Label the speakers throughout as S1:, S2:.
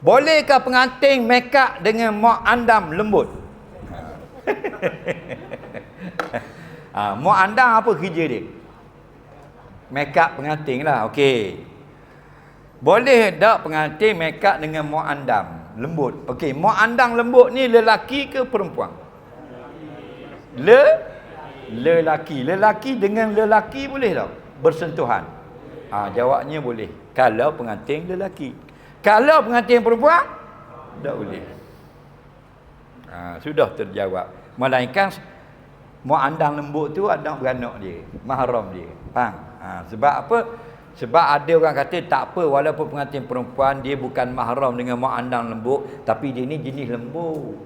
S1: Bolehkah pengantin up dengan mak andam lembut? ha, mak andam apa kerja dia? Up pengantin lah. Okey. Boleh tak pengantin up dengan mak andam lembut? Okey, mak andam lembut ni lelaki ke perempuan? Le lelaki. Lelaki dengan lelaki boleh tak? Bersentuhan. Ha, jawabnya boleh. Kalau pengantin lelaki. Kalau pengantin perempuan tak boleh. Ha, sudah terjawab. Melainkan mak andang lembut tu anak beranak dia, mahram dia. Faham? Ha, sebab apa? Sebab ada orang kata tak apa walaupun pengantin perempuan dia bukan mahram dengan mak andang lembut tapi dia ni jenis lembut.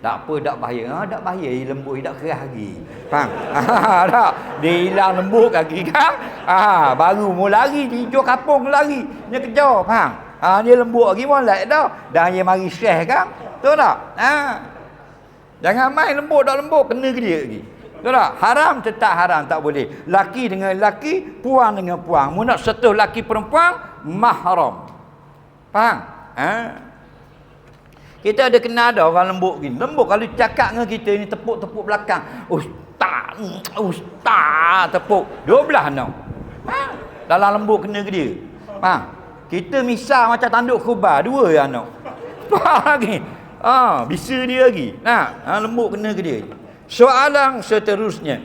S1: Tak apa tak bahaya. Ha tak bahaya dia lembut dia tak keras lagi. Faham? Ha tak. Dia hilang lembut lagi kan? Ha baru mau lari di hijau kapung lari. Dia kejar, faham? Ha dia lembut lagi molek dah. Dan dia mari stress kan? Betul tak? Ha. Jangan main lembut tak lembut kena ke dia lagi. Betul tak? Haram tetap haram tak boleh. Laki dengan laki, puang dengan puang. Mu nak sentuh laki perempuan mahram. Faham? Ha? Kita ada kenal ada orang lembut gini. Lembut kalau cakap dengan kita ni tepuk-tepuk belakang. Ustaz, ustaz tepuk. Dua belah anak. Ha? Dalam lembut kena ke dia. Ha? Kita misal macam tanduk khubar. Dua ya anak. Lagi? Ha, bisa dia lagi. Nah, ha, lembut kena ke dia. Soalan seterusnya.